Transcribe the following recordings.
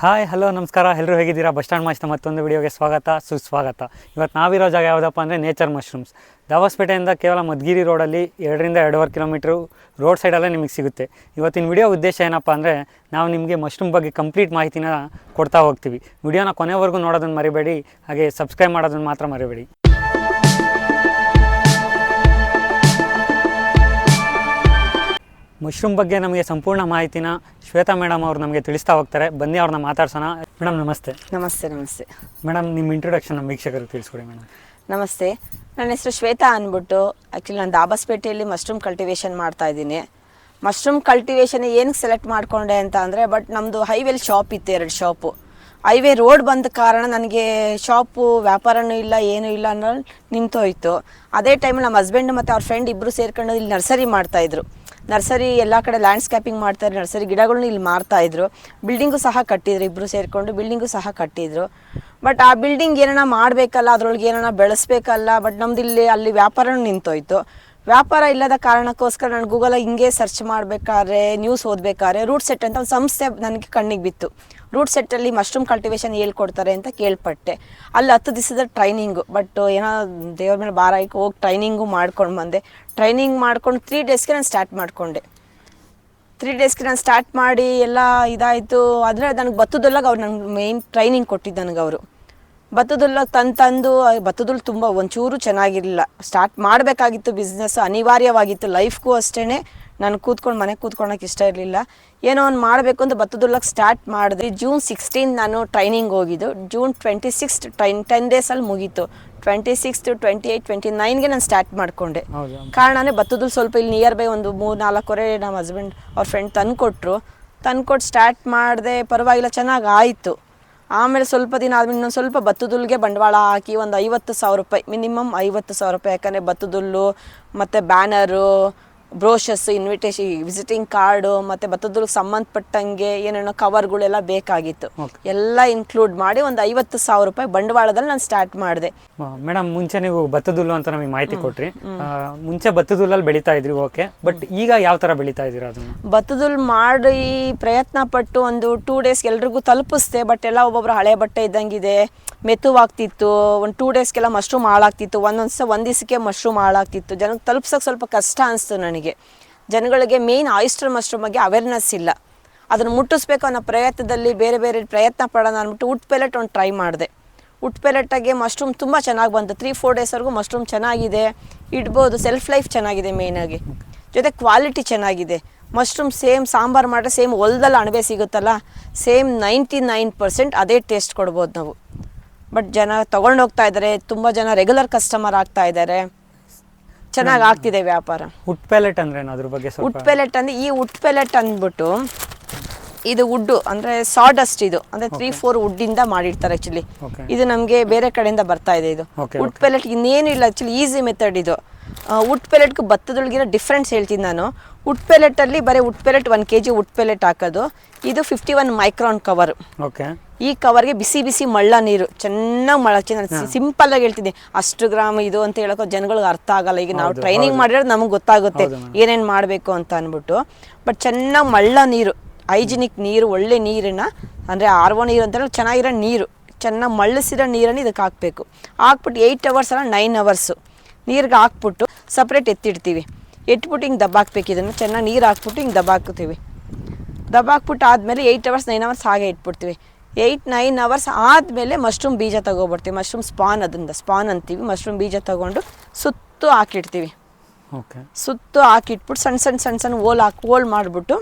Hi hello ನಮಸ್ಕಾರ. ಎಲ್ಲರೂ ಹೇಗಿದ್ದೀರಾ? ಬಸ್ ಸ್ಟ್ಯಾಂಡ್ ಮಾಸ್ತ ಮತ್ತೊಂದು ವಿಡಿಯೋಗೆ ಸ್ವಾಗತ, ಸುಸ್ವಾಗತ. ಇವತ್ತು ನಾವಿರೋ ಜಾಗ ಯಾವುದಪ್ಪ ಅಂದರೆ ನೇಚರ್ ಮಶ್ರೂಮ್ಸ್ ದಾವಸ್ಪೇಟೆಯಿಂದ ಕೇವಲ ಮಧುಗಿರಿ ರೋಡಲ್ಲಿ ಎರಡರಿಂದ ಎರಡೂವರೆ ಕಿಲೋಮೀಟ್ರು ರೋಡ್ ಸೈಡಲ್ಲೇ ನಿಮಗೆ ಸಿಗುತ್ತೆ. ಇವತ್ತಿನ ವಿಡಿಯೋ ಉದ್ದೇಶ ಏನಪ್ಪ ಅಂದರೆ ನಾವು ನಿಮಗೆ ಮಶ್ರೂಮ್ ಬಗ್ಗೆ ಕಂಪ್ಲೀಟ್ ಮಾಹಿತಿನ ಕೊಡ್ತಾ ಹೋಗ್ತೀವಿ. ವಿಡಿಯೋನ ಕೊನೆವರೆಗೂ ನೋಡೋದನ್ನು ಮರಿಬೇಡಿ, ಹಾಗೆ ಸಬ್ಸ್ಕ್ರೈಬ್ ಮಾಡೋದನ್ನು ಮಾತ್ರ ಮರಿಬೇಡಿ. ಮಶ್ರೂಮ್ ಬಗ್ಗೆ ನಮಗೆ ಸಂಪೂರ್ಣ ಮಾಹಿತಿನ ಶ್ವೇತಾ ಮೇಡಮ್ ಅವರು ನಮಗೆ ತಿಳಿಸ್ತಾ ಹೋಗ್ತಾರೆ. ಬನ್ನಿ ಅವ್ರನ್ನ ಮಾತಾಡ್ಸೋಣ. ಮೇಡಮ್ ನಮಸ್ತೆ. ನಮಸ್ತೆ ನಮಸ್ತೆ. ಮೇಡಮ್ ನಿಮ್ಮ ಇಂಟ್ರೊಡಕ್ಷನ್ ನಮ್ಮ ವೀಕ್ಷಕರಿಗೆ ತಿಳಿಸ್ಕೊಡಿ ಮೇಡಮ್. ನಮಸ್ತೆ. ನನ್ನ ಹೆಸರು ಶ್ವೇತಾ ಅಂದ್ಬಿಟ್ಟು ಆ್ಯಕ್ಚುಲಿ ನಾನು ದಾಬಸ್ಪೇಟೆಯಲ್ಲಿ ಮಶ್ರೂಮ್ ಕಲ್ಟಿವೇಷನ್ ಮಾಡ್ತಾ ಇದ್ದೀನಿ. ಮಶ್ರೂಮ್ ಕಲ್ಟಿವೇಷನ್ ಏನಕ್ಕೆ ಸೆಲೆಕ್ಟ್ ಮಾಡಿಕೊಂಡೆ ಅಂತ ಅಂದರೆ ಬಟ್ ನಮ್ಮದು ಹೈವೆಲ್ ಶಾಪ್ ಇತ್ತು ಎರಡು ಶಾಪು ಹೈವೇ ರೋಡ್ ಬಂದ ಕಾರಣ ನನಗೆ ಶಾಪು, ವ್ಯಾಪಾರನೂ ಇಲ್ಲ, ಏನೂ ಇಲ್ಲ ಅನ್ನೋ ನಿಂತೋಯ್ತು. ಅದೇ ಟೈಮಲ್ಲಿ ನಮ್ಮ ಹಸ್ಬೆಂಡ್ ಮತ್ತು ಅವ್ರ ಫ್ರೆಂಡ್ ಇಬ್ಬರು ಸೇರ್ಕೊಂಡು ಇಲ್ಲಿ ನರ್ಸರಿ ಮಾಡ್ತಾಯಿದ್ರು ನರ್ಸರಿ ಎಲ್ಲ ಕಡೆ ಲ್ಯಾಂಡ್ಸ್ಕೇಪಿಂಗ್ ಮಾಡ್ತಾರೆ, ನರ್ಸರಿ ಗಿಡಗಳನ್ನ ಇಲ್ಲಿ ಮಾರ್ತಾಯಿದ್ರು ಬಿಲ್ಡಿಂಗು ಸಹ ಕಟ್ಟಿದ್ರು ಇಬ್ಬರು ಸೇರಿಕೊಂಡು ಬಿಲ್ಡಿಂಗು ಸಹ ಕಟ್ಟಿದ್ರು. ಬಟ್ ಆ ಬಿಲ್ಡಿಂಗ್ ಏನಾರ ಮಾಡಬೇಕಲ್ಲ, ಅದರೊಳಗೆ ಏನಾರ ಬೆಳೆಸ್ಬೇಕಲ್ಲ ಬಟ್ ನಮ್ದು ಇಲ್ಲಿ, ಅಲ್ಲಿ ವ್ಯಾಪಾರನೂ ನಿಂತೋಯ್ತು. ವ್ಯಾಪಾರ ಇಲ್ಲದ ಕಾರಣಕ್ಕೋಸ್ಕರ ನಾನು ಗೂಗಲ್ ಹಿಂಗೆ ಸರ್ಚ್ ಮಾಡಬೇಕಾದ್ರೆ ನ್ಯೂಸ್ ಓದಬೇಕಾದ್ರೆ ರೂಟ್ ಸೆಟ್ ಅಂತ ಒಂದು ಸಂಸ್ಥೆ ನನಗೆ ಕಣ್ಣಿಗೆ ಬಿತ್ತು. ರೂಟ್ ಸೆಟ್ಟಲ್ಲಿ ಮಶ್ರೂಮ್ ಕಲ್ಟಿವೇಷನ್ ಹೇಳ್ಕೊಡ್ತಾರೆ ಅಂತ ಕೇಳ್ಪಟ್ಟೆ. ಅಲ್ಲಿ ಹತ್ತು ದಿವಸದ ಟ್ರೈನಿಂಗು ಬಟ್ ಏನೋ ದೇವ್ರ ಮೇಲೆ ಭಾರ ಆಯ್ಕೆ ಹೋಗಿ ಟ್ರೈನಿಂಗು ಮಾಡ್ಕೊಂಡು ಬಂದೆ. ಟ್ರೈನಿಂಗ್ ಮಾಡ್ಕೊಂಡು ತ್ರೀ ಡೇಸ್ಗೆ ನಾನು ಸ್ಟಾರ್ಟ್ ಮಾಡಿಕೊಂಡೆ. ತ್ರೀ ಡೇಸ್ಗೆ ನಾನು ಸ್ಟಾರ್ಟ್ ಮಾಡಿ ಎಲ್ಲ ಇದಾಯಿತು. ಆದರೆ ನನಗೆ ಬತ್ತದೊಳಗ ಅವ್ರು ನಂಗೆ ಮೇಯ್ನ್ ಟ್ರೈನಿಂಗ್ ಕೊಟ್ಟಿದ್ದು ನನಗೆ ಅವರು. ಭತ್ತದಲ್ಲ ತಂದು ತಂದು ಭತ್ತದಲ್ಲಿ ತುಂಬ ಒಂಚೂರು ಚೆನ್ನಾಗಿರಲಿಲ್ಲ. ಸ್ಟಾರ್ಟ್ ಮಾಡಬೇಕಾಗಿತ್ತು ಬಿಸ್ನೆಸ್ ಅನಿವಾರ್ಯವಾಗಿತ್ತು. ಲೈಫ್ಗೂ ಅಷ್ಟೇ ನಾನು ಕೂತ್ಕೊಂಡು ಮನೆಗೆ ಕೂತ್ಕೊಳಕ್ಕೆ ಇಷ್ಟ ಇರಲಿಲ್ಲ. ಏನೋ ಒಂದು ಮಾಡಬೇಕು ಅಂತ ಬತ್ತದುಲ್ಲಕ್ಕೆ ಸ್ಟಾರ್ಟ್ ಮಾಡಿದ್ರಿ ಜೂನ್ ಸಿಕ್ಸ್ಟೀನ್ ನಾನು ಟ್ರೈನಿಂಗ್ ಹೋಗಿದ್ದು. June twenty six train ten ಡೇಸಲ್ಲಿ ಮುಗೀತು. Twenty six twenty eight twenty ನೈನ್ಗೆ ನಾನು ಸ್ಟಾರ್ಟ್ ಮಾಡಿಕೊಂಡೆ. ಕಾರಣನೇ ಬತ್ತದಲ್ಲಿ ಸ್ವಲ್ಪ ಇಲ್ಲಿ ನಿಯರ್ ಬೈ ಒಂದು ಮೂರು ನಾಲ್ಕುವರೆ ನಮ್ಮ ಹಸ್ಬೆಂಡ್ ಅವ್ರ ಫ್ರೆಂಡ್ ತಂದುಕೊಟ್ರು. ತಂದ್ಕೊಟ್ಟು ಸ್ಟಾರ್ಟ್ ಮಾಡಿದೆ ಪರವಾಗಿಲ್ಲ ಚೆನ್ನಾಗಿ ಆಯಿತು ಆಮೇಲೆ ಸ್ವಲ್ಪ ದಿನ ಆದ್ಮೇಲೆ ಇನ್ನೊಂದು ಸ್ವಲ್ಪ ಬತ್ತದುಲ್ಗೆ ಬಂಡವಾಳ ಹಾಕಿ ಒಂದು ಐವತ್ತು ಸಾವಿರ ರೂಪಾಯಿ ಮಿನಿಮಮ್ ಐವತ್ತು ಸಾವಿರ ರೂಪಾಯಿ ಯಾಕಂದರೆ ಬತ್ತದುಲ್ಲು ಮತ್ತು banner brochures invitation visiting card ಮತ್ತು ಭತ್ತದುಲ್ಗೆ ಸಂಬಂಧಪಟ್ಟಂಗೆ ಏನೇನೋ ಕವರ್ಗಳೆಲ್ಲ ಬೇಕಾಗಿತ್ತು. ಎಲ್ಲಾ ಇನ್ಕ್ಲೂಡ್ ಮಾಡಿ ಒಂದು ಐವತ್ತು ಸಾವಿರ ರೂಪಾಯಿ ಬಂಡವಾಳದಲ್ಲಿ ನಾನು ಸ್ಟಾರ್ಟ್ ಮಾಡಿದೆ. ಮೇಡಮ್ ಮುಂಚೆ ನೀವು ಭತ್ತದುಲ್ಲು ಅಂತ ನಮಗೆ ಮಾಹಿತಿ ಕೊಟ್ರಿ. ಮುಂಚೆ ಭತ್ತದುಲ್ಲಲ್ಲಿ ಬೆಳೀತಾ ಇದ್ರಿ ಓಕೆ. ಬಟ್ ಈಗ ಯಾವ ಥರ ಬೆಳೀತಾ ಇದ್ದೀರಾ ಅದನ್ನು? ಭತ್ತದುಲ್ ಮಾಡಿ ಪ್ರಯತ್ನ ಪಟ್ಟು ಒಂದು ಟೂ ಡೇಸ್ ಎಲ್ರಿಗೂ ತಲುಪಿಸ್ದೆ ಬಟ್ ಎಲ್ಲ ಒಬ್ಬೊಬ್ರು ಹಳೆ ಬಟ್ಟೆ ಇದ್ದಂಗಿದೆ ಮೆತುವಾಗ್ತಿತ್ತು ಒಂದು ಟೂ ಡೇಸ್ಗೆಲ್ಲ ಮಶ್ರೂಮ್ ಹಾಳಾಗ್ತಿತ್ತು ಒಂದೊಂದು ಸಹ ಒಂದು ದಿವಸಕ್ಕೆ ಮಶ್ರೂಮ್ ಹಾಳಾಗ್ತಿತ್ತು. ಜನಕ್ಕೆ ತಲುಪ್ಸೋಕೆ ಸ್ವಲ್ಪ ಕಷ್ಟ ಅನಿಸ್ತು ನನಗೆ. ಜನಗಳಿಗೆ. ಮೇಯ್ನ್ ಆಯಿಸ್ಟರ್ ಮಶ್ರೂಮ್ ಬಗ್ಗೆ ಅವೇರ್ನೆಸ್ ಇಲ್ಲ. ಅದನ್ನು ಮುಟ್ಟಿಸ್ಬೇಕು ಅನ್ನೋ ಪ್ರಯತ್ನದಲ್ಲಿ ಬೇರೆ ಬೇರೆ ಪ್ರಯತ್ನ ಪಡೋಣ ಅಂದ್ಬಿಟ್ಟು ಉಟ್ ಪೆಲೆಟ್ ಒಂದು ಟ್ರೈ ಮಾಡಿದೆ. ಉಟ್ ಪೆಲೆಟಾಗೆ ಮಶ್ರೂಮ್ ತುಂಬ ಚೆನ್ನಾಗಿ ಬಂತು. ತ್ರೀ ಫೋರ್ ಡೇಸ್ವರೆಗೂ ಮಶ್ರೂಮ್ ಚೆನ್ನಾಗಿದೆ. ಇಡ್ಬೋದು ಸೆಲ್ಫ್ ಲೈಫ್ ಚೆನ್ನಾಗಿದೆ ಮೇಯ್ನಾಗಿ ಜೊತೆ ಕ್ವಾಲಿಟಿ ಚೆನ್ನಾಗಿದೆ. ಮಶ್ರೂಮ್ ಸೇಮ್ ಸಾಂಬಾರು ಮಾಡಿದ್ರೆ ಸೇಮ್ ಹೊಲ್ದಲ್ಲಿ ಅಣಬೆ ಸಿಗುತ್ತಲ್ಲ ಸೇಮ್ ನೈಂಟಿ ನೈನ್ ಪರ್ಸೆಂಟ್ ಅದೇ ಟೇಸ್ಟ್ ಕೊಡ್ಬೋದು ನಾವು. ಬಟ್ ಜನ ತೊಗೊಂಡು ಹೋಗ್ತಾ ಇದ್ದಾರೆ ತುಂಬ ಜನ ರೆಗ್ಯುಲರ್ ಕಸ್ಟಮರ್ ಆಗ್ತಾ ಇದ್ದಾರೆ ಚೆನ್ನಾಗಿ ಆಗ್ತಿದೆ ವ್ಯಾಪಾರ. ಉಟ್ ಪ್ಯಾಲೆಟ್ ಅಂದ್ರೆ ಅದ್ರ ಬಗ್ಗೆ ಉಟ್ ಪೆಲೆಟ್ ಅಂದ್ರೆ ಈ ಉಟ್ ಪೆಲೆಟ್ ಅಂದ್ಬಿಟ್ಟು ಇದು ವುಡ್ಡು ಅಂದ್ರೆ ಸಾಡಸ್ಟ್ ಇದು. ಅಂದ್ರೆ ತ್ರೀ ಫೋರ್ ಇಂದ ಮಾಡಿರ್ತಾರೆ ಆಕ್ಚುಲಿ ಇದು ನಮ್ಗೆ ಬೇರೆ ಕಡೆಯಿಂದ ಬರ್ತಾ ಇದೆ ಇದು. ವುಡ್ ಉಟ್ ಪೆಲೆಟ್ ಇನ್ನೇನು ಇಲ್ಲ ಆಕ್ಚುಲಿ ಈಸಿ ಮೆಥಡ್ ಇದು. ಉಟ್ ಪೆಲೆಟ್ಗೂ ಭತ್ತದೊಳಗಿನ ಡಿಫ್ರೆನ್ಸ್ ಹೇಳ್ತೀನಿ ನಾನು. ಉಟ್ ಪೆಲೆಟಲ್ಲಿ ಬರೀ wood pellet one K G wood pellet ಹಾಕೋದು. ಇದು fifty one micron cover okay ಈ ಕವರ್ಗೆ ಬಿಸಿ ಬಿಸಿ ಮಳ್ಳ ನೀರು ಚೆನ್ನಾಗಿ ನಾನು ಸಿಂಪಲ್ ಆಗಿ ಹೇಳ್ತೀನಿ. ಅಷ್ಟು ಗ್ರಾಮ್ ಇದು ಅಂತ ಹೇಳೋಕೆ ಜನಗಳಿಗೆ ಅರ್ಥ ಆಗಲ್ಲ. ಈಗ ನಾವು ಟ್ರೈನಿಂಗ್ ಮಾಡಿರೋದು ನಮಗೆ ಗೊತ್ತಾಗುತ್ತೆ. ಏನೇನು ಮಾಡಬೇಕು ಅಂತ ಅಂದ್ಬಿಟ್ಟು. ಬಟ್ ಚೆನ್ನಾಗಿ ಮಳ್ಳ ನೀರು ಹೈಜಿನಿಕ್ ನೀರು ಒಳ್ಳೆ ನೀರನ್ನ ಅಂದರೆ ಆರ್ ಒ ನೀರು ಅಂತ ಚೆನ್ನಾಗಿರೋ ನೀರು ಚೆನ್ನಾಗಿ ಮಳ್ಳಿಸಿರೋ ನೀರನ್ನು ಇದಕ್ಕೆ ಹಾಕಬೇಕು. ಹಾಕ್ಬಿಟ್ಟು ಏಯ್ಟ್ ಅವರ್ಸ್ ಅಲ್ಲ ನೈನ್ ಅವರ್ಸು ನೀರಿಗೆ ಹಾಕ್ಬಿಟ್ಟು ಸಪ್ರೇಟ್ ಎತ್ತಿಡ್ತೀವಿ. ಎಟ್ಬಿಟ್ಟು ಹಿಂಗೆ ದಬ್ಬಾಕ್ಬೇಕು ಇದನ್ನು? ಚೆನ್ನಾಗಿ ನೀರು ಹಾಕ್ಬಿಟ್ಟು ಹಿಂಗೆ ದಬ್ಬಾಕ್ತೀವಿ. ದಬ್ಬಾಕ್ಬಿಟ್ಟು ಆದಮೇಲೆ ಏಯ್ಟ್ ಅವರ್ಸ್ ನೈನ್ ಅವರ್ಸ್ ಹಾಗೆ ಇಟ್ಬಿಡ್ತೀವಿ. ಏಯ್ಟ್ ನೈನ್ ಅವರ್ಸ್ ಆದಮೇಲೆ ಮಶ್ರೂಮ್ ಬೀಜ ತೊಗೊಬರ್ತೀವಿ. ಮಶ್ರೂಮ್ ಸ್ಪಾನ್ ಅದರಿಂದ ಸ್ಪಾನ್ ಅಂತೀವಿ. ಮಶ್ರೂಮ್ ಬೀಜ ತೊಗೊಂಡು ಸುತ್ತು ಹಾಕಿಡ್ತೀವಿ. ಓಕೆ ಸುತ್ತು ಹಾಕಿಟ್ಬಿಟ್ಟು ಸಣ್ಣ ಸಣ್ಣ ಸಣ್ಣ ಸಣ್ಣ ಹೋಲ್ ಹಾಕಿ ಹೋಲ್ ಮಾಡಿಬಿಟ್ಟು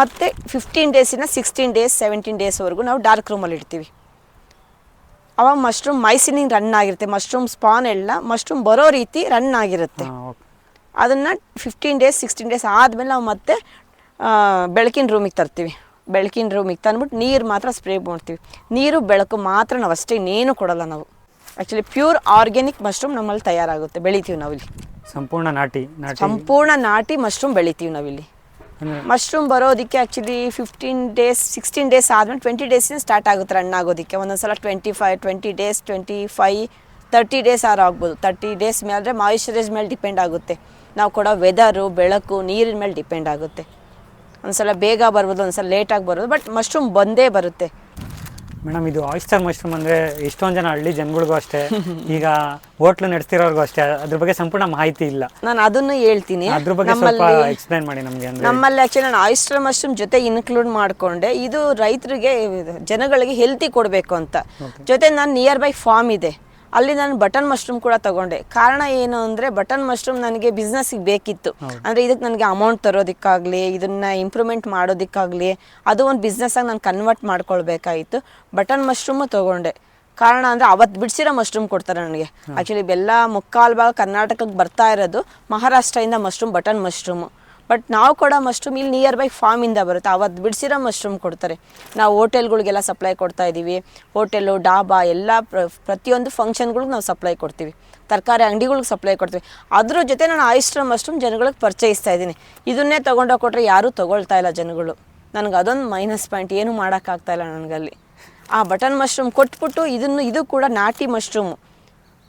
ಮತ್ತೆ ಫಿಫ್ಟೀನ್ ಡೇಸಿನ ಸಿಕ್ಸ್ಟೀನ್ ಡೇಸ್ ಸೆವೆಂಟೀನ್ ಡೇಸ್ವರೆಗೂ ನಾವು ಡಾರ್ಕ್ ರೂಮಲ್ಲಿ ಇಡ್ತೀವಿ ಅವಾಗ ಮಶ್ರೂಮ್ ಮೈಸಿನಿಂಗ್ ರನ್ ಆಗಿರುತ್ತೆ. ಮಶ್ರೂಮ್ ಸ್ಪಾನ್ ಎಲ್ಲ ಮಶ್ರೂಮ್ ಬರೋ ರೀತಿ ರನ್ ಆಗಿರುತ್ತೆ. ಅದನ್ನು ಫಿಫ್ಟೀನ್ ಡೇಸ್ ಸಿಕ್ಸ್ಟೀನ್ ಡೇಸ್ ಆದಮೇಲೆ ನಾವು ಮತ್ತೆ ಬೆಳಕಿನ ರೂಮಿಗೆ ತರ್ತೀವಿ. ಬೆಳಕಿನ ರೂಮಿಗೆ ತಂದ್ಬಿಟ್ಟು ನೀರು ಮಾತ್ರ ಸ್ಪ್ರೇ ಮಾಡ್ತೀವಿ. ನೀರು ಬೆಳಕು ಮಾತ್ರ ನಾವು ಅಷ್ಟೇ ಇನ್ನೇನು ಕೊಡಲ್ಲ ನಾವು. ಆ್ಯಕ್ಚುಲಿ ಪ್ಯೂರ್ ಆರ್ಗ್ಯಾನಿಕ್ ಮಶ್ರೂಮ್ ನಮ್ಮಲ್ಲಿ ತಯಾರಾಗುತ್ತೆ. ಬೆಳಿತೀವಿ ನಾವಿಲ್ಲಿ. ಸಂಪೂರ್ಣ ನಾಟಿ ಸಂಪೂರ್ಣ ನಾಟಿ ಮಶ್ರೂಮ್ ಬೆಳಿತೀವಿ ನಾವಿಲ್ಲಿ. ಮಶ್ರೂಮ್ ಬರೋದಕ್ಕೆ actually fifteen days sixteen days ಆದಮೇಲೆ ಟ್ವೆಂಟಿ ಡೇಸಿಂದ ಸ್ಟಾರ್ಟ್ ಆಗುತ್ತೆ ರನ್ ಆಗೋದಕ್ಕೆ. ಒಂದೊಂದು ಸಲ twenty five twenty days twenty five thirty days ಆರು ಆಗ್ಬೋದು. ತರ್ಟಿ ಡೇಸ್ ಮೇಲೆ ಮಾಯಿಶ್ಚರೈಸ್ ಮೇಲೆ ಡಿಪೆಂಡ್ ಆಗುತ್ತೆ. ನಾವು ಕೊಡೋ ವೆದರು ಬೆಳಕು, ನೀರಿನ ಮೇಲೆ ಡಿಪೆಂಡ್ ಆಗುತ್ತೆ. ಒಂದ್ಸಲ ಬೇಗ ಬರ್ಬೋದು, ಒಂದ್ಸಲ ಲೇಟಾಗಿ ಬರ್ಬೋದು ಬಟ್ ಮಶ್ರೂಮ್ ಬಂದೇ ಬರುತ್ತೆ. ಮೇಡಮ್ ಇದು ಆಯಿಸ್ಟರ್ ಮಶ್ರೂಮ್ ಅಂದ್ರೆ ಎಷ್ಟೊಂದು ಜನ ಹಳ್ಳಿ ಜನಗಳಿಗೂ ಅಷ್ಟೇ. ಈಗ ಹೋಟ್ಲು ನಡೆಸ್ತಿರೋರ್ಗೂ ಅಷ್ಟೇ. ಅದ್ರ ಬಗ್ಗೆ ಸಂಪೂರ್ಣ ಮಾಹಿತಿ ಇಲ್ಲ. ನಾನು ಅದನ್ನು ಹೇಳ್ತೀನಿ. ಅದ್ರ ಬಗ್ಗೆ ಸ್ವಲ್ಪ ಎಕ್ಸ್ಪ್ಲೈನ್ ಮಾಡಿ ನಮಗೆ ಅಂದರೆ. ನಮ್ಮಲ್ಲಿ ಆಕ್ಚುಲಿ ನಾನು ಆಯಿಸ್ಟರ್ ಮಶ್ರೂಮ್ ಜೊತೆ ಇನ್ಕ್ಲೂಡ್ ಮಾಡ್ಕೊಂಡೆ. ಇದು ರೈತರಿಗೆ ಜನಗಳಿಗೆ ಹೆಲ್ತಿ ಕೊಡಬೇಕು ಅಂತ. ಜೊತೆ ನಾನು ನಿಯರ್ ಬೈ ಫಾರ್ಮ್ ಇದೆ. ಅಲ್ಲಿ ನಾನು ಬಟನ್ ಮಶ್ರೂಮ್ ಕೂಡ ತಗೊಂಡೆ. ಕಾರಣ ಏನು ಅಂದರೆ ಬಟನ್ ಮಶ್ರೂಮ್ ನನಗೆ ಬಿಸ್ನೆಸ್ಸಿಗೆ ಬೇಕಿತ್ತು. ಅಂದರೆ ಇದಕ್ಕೆ ನನಗೆ ಅಮೌಂಟ್ ತರೋದಕ್ಕಾಗಲಿ ಇದನ್ನ ಇಂಪ್ರೂವ್ಮೆಂಟ್ ಮಾಡೋದಕ್ಕಾಗಲಿ ಅದು ಒಂದು ಬಿಸ್ನೆಸ್ಸಾಗಿ ನಾನು ಕನ್ವರ್ಟ್ ಮಾಡ್ಕೊಳ್ಬೇಕಾಗಿತ್ತು ಬಟನ್ ಮಶ್ರೂಮು ತಗೊಂಡೆ. ಕಾರಣ ಅಂದರೆ ಅವತ್ತು ಬಿಡಿಸಿರೋ ಮಶ್ರೂಮ್ ಕೊಡ್ತಾರೆ ನನಗೆ. ಆ್ಯಕ್ಚುಲಿ ಬೆಲ್ಲ ಮುಕ್ಕಾಲು ಭಾಗ ಕರ್ನಾಟಕಕ್ಕೆ ಬರ್ತಾ ಇರೋದು ಮಹಾರಾಷ್ಟ್ರದಿಂದ ಮಶ್ರೂಮ್ ಬಟನ್ ಮಶ್ರೂಮು. ಬಟ್ ನಾವು ಕೊಡೋ ಮಶ್ರೂಮ್ ಇಲ್ಲಿ ನಿಯರ್ ಬೈ ಫಾರ್ಮಿಂದ ಬರುತ್ತೆ. ಅವತ್ತು ಬಿಡಿಸಿರೋ ಮಶ್ರೂಮ್ ಕೊಡ್ತಾರೆ. ನಾವು ಹೋಟೆಲ್ಗಳಿಗೆಲ್ಲ ಸಪ್ಲೈ ಕೊಡ್ತಾ ಇದ್ದೀವಿ ಹೋಟೆಲು, ಡಾಬಾ ಎಲ್ಲ ಪ್ರ, ಪ್ರತಿಯೊಂದು ಫಂಕ್ಷನ್ಗಳಿಗೆ ನಾವು ಸಪ್ಲೈ ಕೊಡ್ತೀವಿ. ತರಕಾರಿ ಅಂಗಡಿಗಳಿಗೆ ಸಪ್ಲೈ ಕೊಡ್ತೀವಿ. ಅದ್ರ ಜೊತೆ ನಾನು ಆಯಿಸ್ಟ್ರ ಮಶ್ರೂಮ್ ಜನಗಳಿಗೆ ಪರಿಚಯಿಸ್ತಾ ಇದ್ದೀನಿ. ಇದನ್ನೇ ತೊಗೊಂಡೋಗಿ ಕೊಟ್ಟರೆ ಯಾರೂ ತೊಗೊಳ್ತಾ ಇಲ್ಲ ಜನಗಳು. ನನಗೆ ಅದೊಂದು ಮೈನಸ್ ಪಾಯಿಂಟ್ ಏನು ಮಾಡೋಕ್ಕಾಗ್ತಾ ಇಲ್ಲ ನನಗಲ್ಲಿ. ಆ ಬಟನ್ ಮಶ್ರೂಮ್ ಕೊಟ್ಬಿಟ್ಟು ಇದನ್ನು, ಇದು ಕೂಡ ನಾಟಿ ಮಶ್ರೂಮು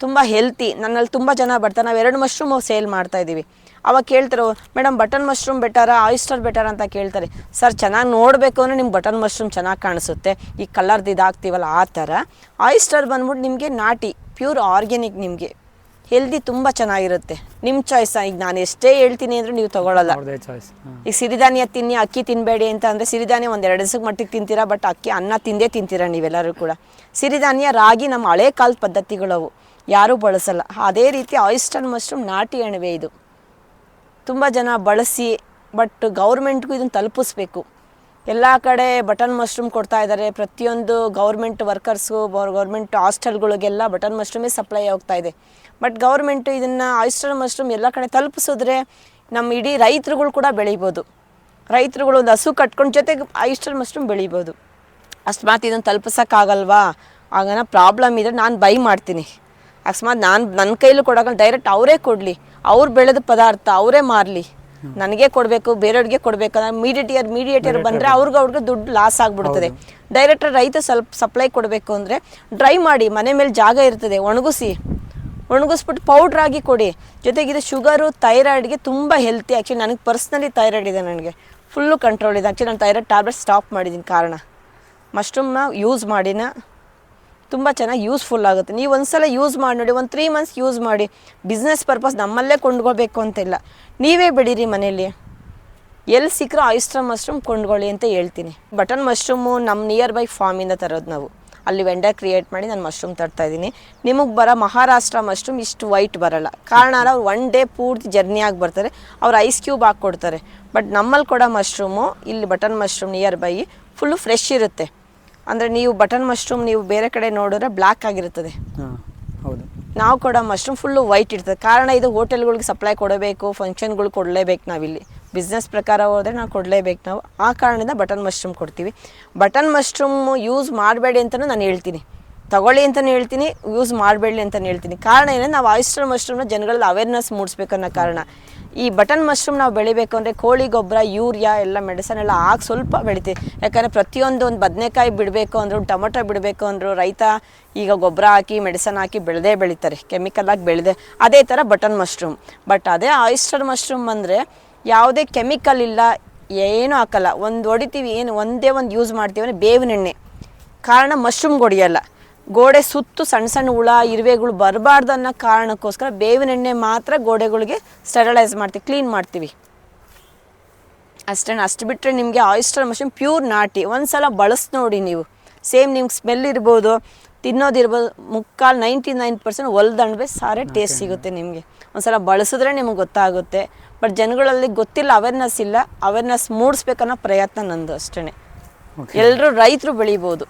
ತುಂಬ ಹೆಲ್ತಿ ನನ್ನಲ್ಲಿ ತುಂಬ ಜನ ಬರ್ತಾರೆ. ನಾವು ಎರಡು ಮಶ್ರೂಮ್ ಸೇಲ್ ಮಾಡ್ತಾ ಇದ್ದೀವಿ ಅವಾಗ ಕೇಳ್ತಾರೆ ಮೇಡಮ್ ಬಟನ್ ಮಶ್ರೂಮ್ ಬೆಟರ ಆಯಿಸ್ಟರ್ ಬೆಟರ್ ಅಂತ ಕೇಳ್ತಾರೆ. ಸರ್ ಚೆನ್ನಾಗಿ ನೋಡಬೇಕು ಅಂದರೆ ನಿಮ್ಗೆ ಬಟನ್ ಮಶ್ರೂಮ್ ಚೆನ್ನಾಗಿ ಕಾಣಿಸುತ್ತೆ. ಈ ಕಲರ್ದು ಇದಾಗ್ತೀವಲ್ಲ ಆ ಥರ. ಆಯಿಸ್ಟರ್ ಬಂದ್ಬಿಟ್ಟು ನಿಮಗೆ ನಾಟಿ ಪ್ಯೂರ್ ಆರ್ಗ್ಯಾನಿಕ್ ನಿಮಗೆ. ಹೆಲ್ದಿ ತುಂಬ ಚೆನ್ನಾಗಿರುತ್ತೆ. ನಿಮ್ಮ ಚಾಯ್ಸ್ ಈಗ ನಾನು ಎಷ್ಟೇ ಹೇಳ್ತೀನಿ ಅಂದರೆ ನೀವು ತೊಗೊಳ್ಳಲ್ಲ ಈಗ ಸಿರಿಧಾನ್ಯ ತಿನ್ನಿ ಅಕ್ಕಿ ತಿನ್ನಬೇಡಿ ಅಂತ ಅಂದರೆ ಸಿರಿಧಾನ್ಯ ಒಂದು ಎರಡು ದಿವಸಕ್ಕೆ ಮಟ್ಟಿಗೆ ತಿಂತೀರಾ ಬಟ್ ಅಕ್ಕಿ ಅನ್ನ ತಿಂದೇ ತಿಂತೀರಾ ನೀವೆಲ್ಲರೂ ಕೂಡ. ಸಿರಿಧಾನ್ಯ ರಾಗಿ ನಮ್ಮ ಹಳೆ ಕಾಲದ ಪದ್ಧತಿಗಳವು. ಯಾರೂ ಬಳಸಲ್ಲ. ಅದೇ ರೀತಿ ಆಯಿಸ್ಟರ್ ಮಶ್ರೂಮ್ ನಾಟಿ ಅಣಬೆ ಇದು. ತುಂಬ ಜನ ಬಳಸಿ ಬಟ್ ಗೌರ್ಮೆಂಟ್ಗೂ ಇದನ್ನು ತಲುಪಿಸ್ಬೇಕು. ಎಲ್ಲ ಕಡೆ ಬಟನ್ ಮಶ್ರೂಮ್ ಕೊಡ್ತಾ ಇದ್ದಾರೆ ಪ್ರತಿಯೊಂದು ಗೌರ್ಮೆಂಟ್ ವರ್ಕರ್ಸು ಗೌರ್ಮೆಂಟ್ ಹಾಸ್ಟೆಲ್ಗಳಿಗೆಲ್ಲ ಬಟನ್ ಮಶ್ರೂಮೇ ಸಪ್ಲೈ ಆಗ್ತಾ ಇದೆ. ಬಟ್ ಗೌರ್ಮೆಂಟ್ ಇದನ್ನು ಆಯಿಸ್ಟರ್ ಮಶ್ರೂಮ್ ಎಲ್ಲ ಕಡೆ ತಲುಪಿಸಿದ್ರೆ ನಮ್ಮ ಇಡೀ ರೈತರುಗಳು ಕೂಡ ಬೆಳಿಬೋದು. ರೈತರುಗಳು ಒಂದು ಹಸು ಕಟ್ಕೊಂಡು ಜೊತೆಗೆ ಆಯಿಸ್ಟರ್ ಮಶ್ರೂಮ್ ಬೆಳಿಬೋದು. ಅಸ್ಮಾತ್ ಇದನ್ನು ತಲುಪಿಸೋಕ್ಕಾಗಲ್ವಾ ಆಗನ ಪ್ರಾಬ್ಲಮ್ ಇದ್ರೆ ನಾನು ಬೈ ಮಾಡ್ತೀನಿ. ಅಕಸ್ಮಾತ್ ನಾನು ನನ್ನ ಕೈಲೂ ಕೊಡೋಕಲ್ಲ ಡೈರೆಕ್ಟ್ ಅವರೇ ಕೊಡಲಿ. ಅವ್ರು ಬೆಳೆದ ಪದಾರ್ಥ ಅವರೇ ಮಾರಲಿ. ನನಗೆ ಕೊಡಬೇಕು ಬೇರೆಯವ್ರಿಗೆ ಕೊಡಬೇಕು ಮೀಡಿಯೇಟಿಯರ್ ಮೀಡಿಯೇಟರ್ ಬಂದರೆ ಅವ್ರಿಗೆ ಅವ್ರಿಗೆ ದುಡ್ಡು ಲಾಸ್ ಆಗಿಬಿಡ್ತದೆ. ಡೈರೆಕ್ಟ್ ರೈತ ಸ್ವಲ್ಪ ಸಪ್ಲೈ ಕೊಡಬೇಕು ಅಂದರೆ ಡ್ರೈ ಮಾಡಿ ಮನೆ ಮೇಲೆ ಜಾಗ ಇರ್ತದೆ ಒಣಗಿಸಿ ಒಣಗಿಸ್ಬಿಟ್ಟು ಪೌಡ್ರ್ ಆಗಿ ಕೊಡಿ. ಜೊತೆಗೆ ಇದು ಶುಗರು ಥೈರಾಯ್ಡ್ಗೆ ತುಂಬ ಹೆಲ್ತಿ ಆ್ಯಕ್ಚುಲಿ ನನಗೆ ಪರ್ಸ್ನಲಿ ಥೈರಾಯ್ಡ್ ಇದೆ ನನಗೆ. ಫುಲ್ಲು ಕಂಟ್ರೋಲ್ ಇದೆ. ಆ್ಯಕ್ಚುಲಿ ನಾನು ಥೈರಾಯ್ಡ್ ಟ್ಯಾಬ್ಲೆಟ್ ಸ್ಟಾಪ್ ಮಾಡಿದ್ದೀನಿ ಕಾರಣ. ಮಶ್ರೂಮ್ನ ಯೂಸ್ ಮಾಡಿನ ತುಂಬ ಚೆನ್ನಾಗಿ ಯೂಸ್ಫುಲ್ ಆಗುತ್ತೆ. ನೀವು ಒಂದ್ಸಲ ಯೂಸ್ ಮಾಡಿ ನೋಡಿ, ಒಂದು ತ್ರೀ ಮಂತ್ಸ್ ಯೂಸ್ ಮಾಡಿ ಬಿಸ್ನೆಸ್ ಪರ್ಪಸ್ ನಮ್ಮಲ್ಲೇ ಕೊಂಡ್ಕೋಬೇಕು ಅಂತಿಲ್ಲ. ನೀವೇ ಬೆಳೀರಿ ಮನೇಲಿ ಎಲ್ಲಿ ಸಿಕ್ಕರೂ ಆಯಿಸ್ಟರ್ ಮಶ್ರೂಮ್ ಕೊಂಡ್ಕೊಳ್ಳಿ ಅಂತ ಹೇಳ್ತೀನಿ. ಬಟನ್ ಮಶ್ರೂಮು ನಮ್ಮ ನಿಯರ್ ಬೈ ಫಾರ್ಮಿಂದ ತರೋದು ನಾವು. ಅಲ್ಲಿ ವೆಂಡರ್ ಕ್ರಿಯೇಟ್ ಮಾಡಿ ನಾನು ಮಶ್ರೂಮ್ ತರ್ತಾ ಇದ್ದೀನಿ. ನಿಮಗೆ ಬರೋ ಮಹಾರಾಷ್ಟ್ರ ಮಶ್ರೂಮ್ ಇಷ್ಟು ವೈಟ್ ಬರಲ್ಲ. ಕಾರಣ ಅವ್ರು ಒನ್ ಡೇ ಪೂರ್ತಿ ಜರ್ನಿ ಆಗಿ ಬರ್ತಾರೆ. ಅವ್ರು ಐಸ್ ಕ್ಯೂಬ್ ಹಾಕ್ಕೊಡ್ತಾರೆ ಬಟ್ ನಮ್ಮಲ್ಲಿ ಕೊಡೋ ಮಶ್ರೂಮು ಇಲ್ಲಿ button mushroom nearby full fresh ಇರುತ್ತೆ. ಅಂದರೆ ನೀವು ಬಟನ್ ಮಶ್ರೂಮ್ ನೀವು ಬೇರೆ ಕಡೆ ನೋಡಿದ್ರೆ ಬ್ಲ್ಯಾಕ್ ಆಗಿರುತ್ತದೆ. ಹಾಂ ಹೌದು. ನಾವು ಕೊಡೋ ಮಶ್ರೂಮ್ ಫುಲ್ಲು ವೈಟ್ ಇರ್ತದೆ. ಕಾರಣ ಇದು ಹೋಟೆಲ್ಗಳಿಗೆ ಸಪ್ಲೈ ಕೊಡಬೇಕು ಫಂಕ್ಷನ್ಗಳು ಕೊಡಲೇಬೇಕು ನಾವಿಲ್ಲಿ. ಬಿಸ್ನೆಸ್ ಪ್ರಕಾರ ಹೋದರೆ ನಾವು ಕೊಡಲೇಬೇಕು ನಾವು. ಆ ಕಾರಣದಿಂದ ಬಟನ್ ಮಶ್ರೂಮ್ ಕೊಡ್ತೀವಿ. ಬಟನ್ ಮಶ್ರೂಮ್ ಯೂಸ್ ಮಾಡಬೇಡಿ ಅಂತಲೂ ನಾನು ಹೇಳ್ತೀನಿ. ತಗೊಳ್ಳಿ ಅಂತಲೇ ಹೇಳ್ತೀನಿ ಯೂಸ್ ಮಾಡಬೇಡಿ ಅಂತಲೂ ಹೇಳ್ತೀನಿ. ಕಾರಣ ಏನಂದ್ರೆ ನಾವು ಆಯಿಸ್ಟರ್ ಮಶ್ರೂಮ್ನ ಜನಗಳಲ್ಲಿ ಅವೇರ್ನೆಸ್ ಮೂಡಿಸ್ಬೇಕನ್ನೋ ಕಾರಣ. ಈ ಬಟನ್ ಮಶ್ರೂಮ್ ನಾವು ಬೆಳಿಬೇಕು ಅಂದರೆ ಕೋಳಿ ಗೊಬ್ಬರ, ಯೂರಿಯಾ, ಎಲ್ಲ ಮೆಡಿಸನ್ ಎಲ್ಲ ಹಾಕಿ ಸ್ವಲ್ಪ ಬೆಳಿತೀವಿ. ಯಾಕಂದರೆ ಪ್ರತಿಯೊಂದು ಒಂದು ಬದನೆಕಾಯಿ ಬಿಡಬೇಕು ಅಂದರು, ಟೊಮೊಟೊ ಬಿಡಬೇಕು ಅಂದರು, ರೈತ ಈಗ ಗೊಬ್ಬರ ಹಾಕಿ ಮೆಡಿಸನ್ ಹಾಕಿ ಬೆಳೆದೇ ಬೆಳಿತಾರೆ. ಕೆಮಿಕಲ್ ಹಾಕಿ ಬೆಳೆದೆ. ಅದೇ ಥರ ಬಟನ್ ಮಶ್ರೂಮ್ ಬಟ್ ಅದೇ ಆಯಿಸ್ಟರ್ ಮಶ್ರೂಮ್ ಅಂದರೆ ಯಾವುದೇ ಕೆಮಿಕಲ್ ಇಲ್ಲ, ಏನೂ ಹಾಕಲ್ಲ. ಒಂದು ಹೊಡಿತೀವಿ, ಏನು, ಒಂದೇ ಒಂದು ಯೂಸ್ ಮಾಡ್ತೀವಿ ಅಂದರೆ ಬೇವಿನೆಣ್ಣೆ ಕಾರಣ ಮಶ್ರೂಮ್ಗೆ ಹೊಡಿಯಲ್ಲ ಗೋಡೆ ಸುತ್ತು ಸಣ್ಣ ಸಣ್ಣ ಹುಳ ಇರುವೆಗಳು ಬರಬಾರ್ದು ಅನ್ನೋ ಕಾರಣಕ್ಕೋಸ್ಕರ ಬೇವಿನ ಎಣ್ಣೆ ಮಾತ್ರ ಗೋಡೆಗಳಿಗೆ ಸ್ಟೆರಲೈಸ್ ಮಾಡ್ತೀವಿ ಕ್ಲೀನ್ ಮಾಡ್ತೀವಿ. ಅಷ್ಟೇ ಅಷ್ಟು ಬಿಟ್ಟರೆ ನಿಮಗೆ ಆಯಿಸ್ಟರ್ ಮಷಿನ್ ಪ್ಯೂರ್ ನಾಟಿ ಒಂದು ಸಲ ಬಳಸಿ ನೋಡಿ ನೀವು. ಸೇಮ್ ನಿಮ್ಗೆ ಸ್ಮೆಲ್ ಇರ್ಬೋದು ತಿನ್ನೋದಿರ್ಬೋದು ಮುಕ್ಕಾಲು ನೈಂಟಿ ನೈನ್ ಪರ್ಸೆಂಟ್ ಹೊಲ್ದಂಡ್ಬೆ ಸಾರೇ ಟೇಸ್ಟ್ ಸಿಗುತ್ತೆ ನಿಮಗೆ. ಒಂದ್ಸಲ ಬಳಸಿದ್ರೆ ನಿಮಗೆ ಗೊತ್ತಾಗುತ್ತೆ. ಬಟ್ ಜನಗಳಲ್ಲಿ ಗೊತ್ತಿಲ್ಲ ಅವೇರ್ನೆಸ್ ಇಲ್ಲ ಅವೇರ್ನೆಸ್ ಮೂಡಿಸ್ಬೇಕನ್ನೋ ಪ್ರಯತ್ನ ನಂದು ಅಷ್ಟೇ ಎಲ್ಲರೂ ರೈತರು ಬೆಳಿಬೋದು.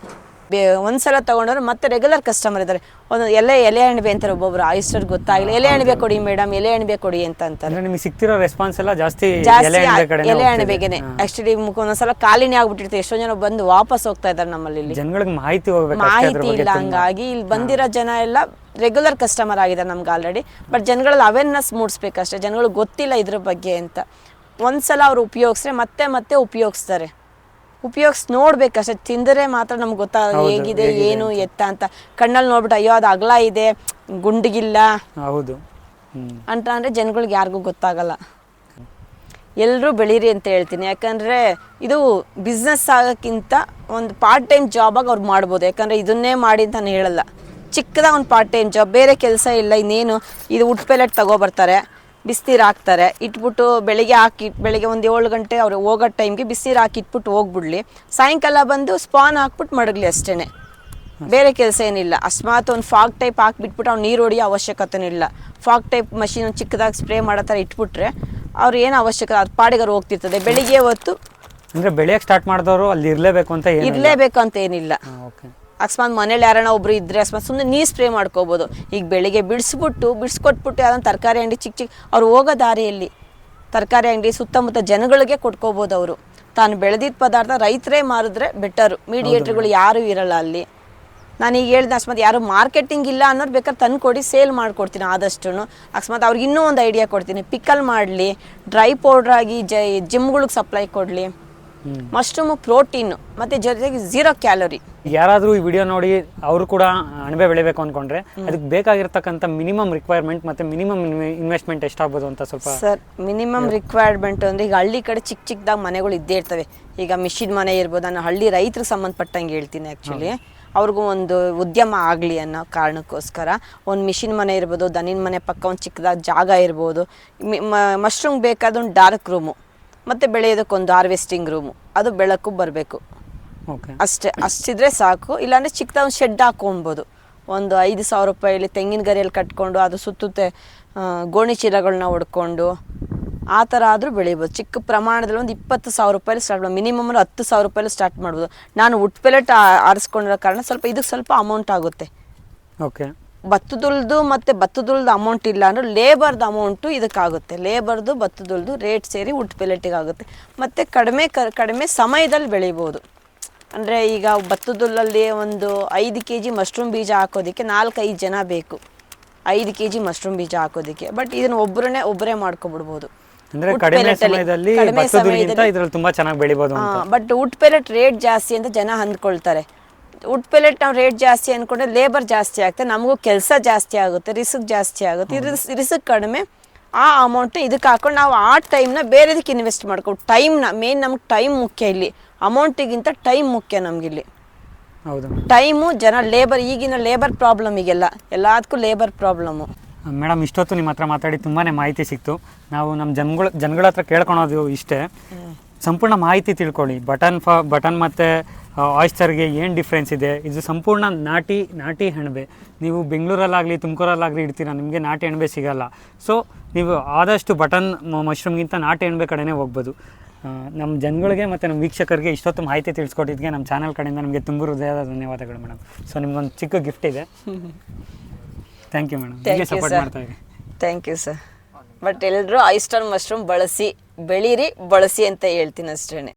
ಬೇ ಒಂದ್ಸಲ ತಗೊಂಡ್ರೆ ಮತ್ತೆ ರೆಗ್ಯುಲರ್ ಕಸ್ಟಮರ್ ಇದ್ದಾರೆ ಒಂದು ಎಲೆ ಎಲೆ ಅಣಬೆ ಅಂತಾರೆ ಒಬ್ಬೊಬ್ರು ಆಯಿಸ್ಟರ್ ಗೊತ್ತಾಗಲಿ. ಎಲೆ ಅಣಬೆ ಕೊಡಿ ಮೇಡಮ್ ಎಲೆ ಅಣಬೆ ಕೊಡಿ ಅಂತ ಅಂತಾರೆ. ನಿಮಗೆ ಸಿಗ್ತಿರೋ ರೆಸ್ಪಾನ್ಸ್ ಎಲ್ಲ ಜಾಸ್ತಿ ಜಾಸ್ತಿ ಎಲೆ ಅಣಬೆಗೆನೆ. ಆಕ್ಚುಲಿ ಒಂದೊಂದ್ಸಲ ಖಾಲಿನೇ ಆಗ್ಬಿಟ್ಟಿರ್ತೀವಿ ಎಷ್ಟೋ ಜನ ಬಂದು ವಾಪಸ್ ಹೋಗ್ತಾ ಇದ್ದಾರೆ ನಮ್ಮಲ್ಲಿ ಜನಗಳಿಗೆ ಮಾಹಿತಿ ಮಾಹಿತಿ ಇಲ್ಲ ಹಂಗಾಗಿ ಇಲ್ಲಿ ಬಂದಿರೋ ಜನ ಎಲ್ಲ ರೆಗ್ಯುಲರ್ ಕಸ್ಟಮರ್ ಆಗಿದ್ದಾರೆ ನಮ್ಗೆ ಆಲ್ರೆಡಿ ಬಟ್ ಜನಗಳಲ್ಲಿ ಅವೇರ್ನೆಸ್ ಮೂಡಿಸ್ಬೇಕಷ್ಟೇ. ಜನಗಳಿಗೆ ಗೊತ್ತಿಲ್ಲ ಇದ್ರ ಬಗ್ಗೆ ಅಂತ. ಒಂದ್ಸಲ ಅವ್ರು ಉಪಯೋಗಿಸ್ರೆ ಮತ್ತೆ ಮತ್ತೆ ಉಪಯೋಗಿಸ್ತಾರೆ. ಉಪಯೋಗಿಸಿ ನೋಡ್ಬೇಕಷ್ಟೇ ತಿಂದರೆ ಮಾತ್ರ ನಮ್ಗೆ ಗೊತ್ತಾಗ ಹೇಗಿದೆ ಏನು ಎತ್ತ ಅಂತ. ಕಣ್ಣಲ್ಲಿ ನೋಡ್ಬಿಟ್ಟು ಅಯ್ಯೋ ಅದು ಅಗಲ ಇದೆ ಗುಂಡಿಗಿಲ್ಲ. ಹೌದು. ಅಂತ ಅಂದ್ರೆ ಜನಗಳಿಗೆ ಯಾರಿಗೂ ಗೊತ್ತಾಗಲ್ಲ. ಎಲ್ಲರೂ ಬೆಳೀರಿ ಅಂತ ಹೇಳ್ತೀನಿ. ಯಾಕಂದ್ರೆ ಇದು ಬಿಸ್ನೆಸ್ ಆಗೋಕ್ಕಿಂತ ಒಂದು ಪಾರ್ಟ್ ಟೈಮ್ ಆಗಿ ಅವ್ರು ಮಾಡ್ಬೋದು. ಯಾಕಂದ್ರೆ ಇದನ್ನೇ ಮಾಡಿ ಅಂತ ನಾನು ಹೇಳಲ್ಲ. ಚಿಕ್ಕದಾಗ ಒಂದು ಪಾರ್ಟ್ ಟೈಮ್ ಜಾಬ್ ಬೇರೆ ಕೆಲಸ ಇಲ್ಲ ಇನ್ನೇನು ಇದು ಉಟ್ ಪೆಲೆಟ್ ತಗೊಬರ್ತಾರೆ ಬಿಸಿನೀರು ಹಾಕ್ತಾರೆ ಇಟ್ಬಿಟ್ಟು ಬೆಳಿಗ್ಗೆ ಹಾಕಿ ಬೆಳಿಗ್ಗೆ ಒಂದು ಏಳು ಗಂಟೆ ಅವ್ರು ಹೋಗೋ ಟೈಮ್ಗೆ ಬಿಸಿನೀರು ಹಾಕಿ ಇಟ್ಬಿಟ್ಟು ಹೋಗ್ಬಿಡ್ಲಿ. ಸಾಯಂಕಾಲ ಬಂದು ಸ್ಪಾನ್ ಹಾಕ್ಬಿಟ್ಟು ಮಡಗಲಿ ಅಷ್ಟೇ ಬೇರೆ ಕೆಲಸ ಏನಿಲ್ಲ. ಅಸ್ಮಾತ್ ಒಂದು ಫಾಗ್ ಟೈಪ್ ಹಾಕಿಬಿಟ್ಬಿಟ್ಟು ಅವ್ನು ನೀರು ಹೊಡಿಯೋ ಅವಶ್ಯಕತೆ ಇಲ್ಲ. ಫಾಗ್ ಟೈಪ್ ಮಷೀನ್ ಚಿಕ್ಕದಾಗಿ ಸ್ಪ್ರೇ ಮಾಡೋ ಥರ ಇಟ್ಬಿಟ್ರೆ ಅವ್ರು ಏನು ಅವಶ್ಯಕತೆ ಅದು ಪಾಡಿಗಾರು ಹೋಗ್ತಿರ್ತದೆ. ಬೆಳಿಗ್ಗೆ ಹೊತ್ತು ಅಂದರೆ ಬೆಳೆಯಕ್ಕೆ ಸ್ಟಾರ್ಟ್ ಮಾಡಿದವರು ಅಲ್ಲಿ ಇರಲೇಬೇಕು ಅಂತ ಇರಲೇಬೇಕು ಅಂತ ಏನಿಲ್ಲ. ಓಕೆ ಅಕಸ್ಮಾತ್ ಮನೇಲಿ ಯಾರನ್ನ ಒಬ್ರು ಇದ್ರೆ ಅಕಸ್ಮಾತ್ ಸುಮ್ಮನೆ ನೀರು ಸ್ಪ್ರೇ ಮಾಡ್ಕೋಬೋದು. ಈಗ ಬೆಳಿಗ್ಗೆ ಬಿಡಿಸ್ಬಿಟ್ಟು, ಬಿಡಿಸ್ಕೊಟ್ಬಿಟ್ಟು ಯಾವ್ದೊಂದು ತರಕಾರಿ ಅಂಗಡಿ ಚಿಕ್ಕ ಚಿಕ್ಕ ಅವ್ರು ಹೋಗೋ ದಾರಿಯಲ್ಲಿ ತರಕಾರಿ ಅಂಗಡಿ ಸುತ್ತಮುತ್ತ ಜನಗಳಿಗೆ ಕೊಟ್ಕೋಬೋದು ಅವರು. ತಾನು ಬೆಳೆದಿದ್ದ ಪದಾರ್ಥ ರೈತರೇ ಮಾರಿದ್ರೆ ಬೆಟರು ಮೀಡಿಯೇಟ್ರ್ಗಳು ಯಾರೂ ಇರಲ್ಲ ಅಲ್ಲಿ. ನಾನು ಈಗ ಹೇಳ್ದೆ ಅಕಸ್ಮಾತ್ ಯಾರು ಮಾರ್ಕೆಟಿಂಗ್ ಇಲ್ಲ ಅನ್ನೋರು ಬೇಕಾದ್ರೆ ತಂದು ಕೊಡಿ ಸೇಲ್ ಮಾಡ್ಕೊಡ್ತೀನಿ ಆದಷ್ಟು ಅಕಸ್ಮಾತ್ ಅವ್ರಿಗೆ ಇನ್ನೂ ಒಂದು ಐಡಿಯಾ ಕೊಡ್ತೀನಿ. ಪಿಕಲ್ ಮಾಡಲಿ ಡ್ರೈ ಪೌಡ್ರ್ ಆಗಿ ಜೈ ಜಿಮ್ಗಳಿಗೆ ಸಪ್ಲೈ ಕೊಡಲಿ. ಮಶ್ರೂಮು ಪ್ರೋಟೀನ್ ಮತ್ತೆ ಜೊತೆಗೆ ಝೀರೋ ಕ್ಯಾಲೋರಿ. ಯಾರಾದರೂ ಈ ವಿಡಿಯೋ ನೋಡಿ ಅವರು ಕೂಡ ಅಣಬೆ ಬೆಳಿಬೇಕು ಅನ್ಕೊಂಡ್ರೆ ಅದಕ್ಕೆ ಬೇಕಾಗಿರ್ತಕ್ಕಂಥ ಮಿನಿಮಮ್ ರಿಕ್ವೈರ್ಮೆಂಟ್ ಮತ್ತೆ ಮಿನಿಮಮ್ ಇನ್ವೆಸ್ಟ್ಮೆಂಟ್ ಎಷ್ಟಾಗ್ಬೋದು ಅಂತ ಸ್ವಲ್ಪ ಸರ್ ಮಿನಿಮಮ್ ರಿಕ್ವೈರ್ಮೆಂಟ್ ಅಂದ್ರೆ ಈಗ ಹಳ್ಳಿ ಕಡೆ ಚಿಕ್ಕ ಚಿಕ್ಕದಾಗ ಮನೆಗಳು ಇದ್ದೇ ಇರ್ತವೆ. ಈಗ ಮಿಷಿನ್ ಮನೆ ಇರ್ಬೋದು ನಾನು ಹಳ್ಳಿ ರೈತರಿಗೆ ಸಂಬಂಧಪಟ್ಟಂಗೆ ಹೇಳ್ತೀನಿ ಆ್ಯಕ್ಚುಲಿ ಅವ್ರಿಗೂ ಒಂದು ಉದ್ಯಮ ಆಗಲಿ ಅನ್ನೋ ಕಾರಣಕ್ಕೋಸ್ಕರ ಒಂದು ಮಿಷಿನ್ ಮನೆ ಇರ್ಬೋದು ದನಿನ ಮನೆ ಪಕ್ಕ ಒಂದು ಚಿಕ್ಕದಾದ ಜಾಗ ಇರ್ಬೋದು ಮಶ್ರೂಮ್ ಬೇಕಾದ ಒಂದು ಡಾರ್ಕ್ ರೂಮು. ಮತ್ತು ಬೆಳೆಯೋದಕ್ಕೊಂದು ಹಾರ್ವೆಸ್ಟಿಂಗ್ ರೂಮು ಅದು ಬೆಳಕು ಬರಬೇಕು. ಓಕೆ ಅಷ್ಟೇ ಅಷ್ಟಿದ್ರೆ ಸಾಕು. ಇಲ್ಲಾಂದರೆ ಚಿಕ್ಕದ ಒಂದು ಶೆಡ್ ಹಾಕೊಬೋದು ಒಂದು ಐದು ಸಾವಿರ ರೂಪಾಯಲ್ಲಿ ತೆಂಗಿನ ಗರಿಯಲ್ಲಿ ಕಟ್ಕೊಂಡು ಅದು ಸುತ್ತುತ್ತೆ ಗೋಣಿ ಚೀಲಗಳನ್ನ ಹೊಡ್ಕೊಂಡು ಆ ಥರ ಆದರೂ ಬೆಳಿಬೋದು. ಚಿಕ್ಕ ಪ್ರಮಾಣದಲ್ಲಿ ಒಂದು ಇಪ್ಪತ್ತು ಸಾವಿರ ರೂಪಾಯಿ ಸ್ಟಾರ್ಟ್ ಮಾಡಿ ಮಿನಿಮಮ್ ಹತ್ತು ಸಾವಿರ ರೂಪಾಯಿ ಸ್ಟಾರ್ಟ್ ಮಾಡ್ಬೋದು. ನಾನು ಉಟ್ ಪೆಲೆಟ್ ಆರಿಸ್ಕೊಂಡಿರೋ ಕಾರಣ ಸ್ವಲ್ಪ ಇದಕ್ಕೆ ಸ್ವಲ್ಪ ಅಮೌಂಟ್ ಆಗುತ್ತೆ. ಓಕೆ ಭತ್ತದುಲ್ದು ಮತ್ತು ಭತ್ತದುಲ್ದು ಅಮೌಂಟ್ ಇಲ್ಲ ಅಂದ್ರೆ ಲೇಬರ್ದು ಅಮೌಂಟು ಇದಕ್ಕಾಗುತ್ತೆ. ಲೇಬರ್ದು ಭತ್ತದುಲ್ದು ರೇಟ್ ಸೇರಿ ಉಟ್ ಆಗುತ್ತೆ ಮತ್ತು ಕಡಿಮೆ ಕ ಕಡಿಮೆ ಸಮಯದಲ್ಲಿ ಬೆಳಿಬೋದು. ಅಂದರೆ ಈಗ ಭತ್ತದುಲ್ಲಲ್ಲಿ ಒಂದು ಐದು ಕೆ ಜಿ ಮಶ್ರೂಮ್ ಬೀಜ ಹಾಕೋದಕ್ಕೆ ನಾಲ್ಕೈದು ಜನ ಬೇಕು. ಐದು ಕೆ ಜಿ ಮಶ್ರೂಮ್ ಬೀಜ ಹಾಕೋದಕ್ಕೆ. ಬಟ್ ಇದನ್ನು ಒಬ್ಬರನ್ನೇ ಒಬ್ಬರೇ ಮಾಡ್ಕೊಬಿಡ್ಬೋದು. ಅಂದರೆ ಕಡಿಮೆ ಸಮಯದಲ್ಲಿ ಕಡಿಮೆ ತುಂಬ ಚೆನ್ನಾಗಿ ಬೆಳಿಬೋದು ಅಂತ. ಬಟ್ ಉಟ್ ಪೆಲೆಟ್ ರೇಟ್ ಜಾಸ್ತಿ ಅಂತ ಜನ ಅಂದ್ಕೊಳ್ತಾರೆ. ಉಟ್ ಪೆಲೆಟ್ ನಾವು ರೇಟ್ ಜಾಸ್ತಿ ಅಂದ್ಕೊಂಡ್ರೆ ಲೇಬರ್ ಜಾಸ್ತಿ ಆಗುತ್ತೆ ನಮಗೂ ಕೆಲಸ ಜಾಸ್ತಿ ಆಗುತ್ತೆ ರಿಸ್ಕ್ ಜಾಸ್ತಿ ಆಗುತ್ತೆ. ರಿಸ್ಕ್ ಕಡಿಮೆ ಆ ಅಮೌಂಟ್ ಇದಕ್ಕೆ ಹಾಕೊಂಡು ನಾವು ಆ ಟೈಮ್ನ ಬೇರೆದಕ್ಕೆ ಇನ್ವೆಸ್ಟ್ ಮಾಡ್ಕೊಂಡು ಟೈಮ್ನ ಮೇನ್ ನಮ್ಗೆ ಟೈಮ್ ಮುಖ್ಯ ಇಲ್ಲಿ. ಅಮೌಂಟಿಗಿಂತ ಟೈಮ್ ಮುಖ್ಯ ನಮಗಿಲ್ಲಿ ಹೌದು. ಟೈಮು ಜನ ಲೇಬರ್ ಈಗಿನ ಲೇಬರ್ ಪ್ರಾಬ್ಲಮ್ ಈಗೆಲ್ಲ. ಎಲ್ಲದಕ್ಕೂ ಲೇಬರ್ ಪ್ರಾಬ್ಲಮ್ಮು ಮೇಡಮ್ ಇಷ್ಟೊತ್ತು ನಿಮ್ಮ ಹತ್ರ ಮಾತಾಡಿ ತುಂಬಾ ಮಾಹಿತಿ ಸಿಕ್ತು. ನಾವು ನಮ್ಮ ಜನಗಳ ಜನಗಳ ಹತ್ರ ಕೇಳ್ಕೊಳೋದು ಇಷ್ಟೇ. ಸಂಪೂರ್ಣ ಮಾಹಿತಿ ತಿಳ್ಕೊಳ್ಳಿ. ಬಟನ್ ಫ ಬಟನ್ ಮತ್ತು ಆಯಿಸ್ಟರ್ಗೆ ಏನು ಡಿಫ್ರೆನ್ಸ್ ಇದೆ? ಇದು ಸಂಪೂರ್ಣ ನಾಟಿ ನಾಟಿ ಹೆಣ್ಬೆ ನೀವು ಬೆಂಗಳೂರಲ್ಲಾಗಲಿ ತುಮಕೂರಲ್ಲಾಗಲಿ ಇಡ್ತೀರ ನಿಮಗೆ ನಾಟಿ ಎಣಬೆ ಸಿಗಲ್ಲ. ಸೊ ನೀವು ಆದಷ್ಟು ಬಟನ್ ಮಶ್ರೂಮ್ಗಿಂತ ನಾಟಿ ಹೆಣ್ಬೆ ಕಡೆನೇ ಹೋಗ್ಬೋದು. ನಮ್ಮ ಜನಗಳಿಗೆ ಮತ್ತು ನಮ್ಮ ವೀಕ್ಷಕರಿಗೆ ಇಷ್ಟೊತ್ತು ಮಾಹಿತಿ ತಿಳಿಸ್ಕೊಟ್ಟಿದ್ದಕ್ಕೆ ನಮ್ಮ ಚಾನಲ್ ಕಡೆಯಿಂದ ನಮಗೆ ತುಂಬ ಹೃದಯದ ಧನ್ಯವಾದಗಳು ಮೇಡಮ್ ಸೊ ನಿಮ್ಗೊಂದು ಚಿಕ್ಕ ಗಿಫ್ಟ್ ಇದೆ. ಥ್ಯಾಂಕ್ ಯು ಮೇಡಮ್ ಹೀಗೆ ಥ್ಯಾಂಕ್ ಯು ಸಪೋರ್ಟ್ ಮಾಡ್ತಾ ಇರಿ. ಥ್ಯಾಂಕ್ ಯು ಸರ್ ಬಟ್ ಎಲ್ಲರೂ ಐಸ್ಟರ್ ಮಶ್ರೂಮ್ ಬಳಸಿ ಬೆಳೀರಿ ಬಳಸಿ ಅಂತ ಹೇಳ್ತೀನಿ ಅಷ್ಟೇ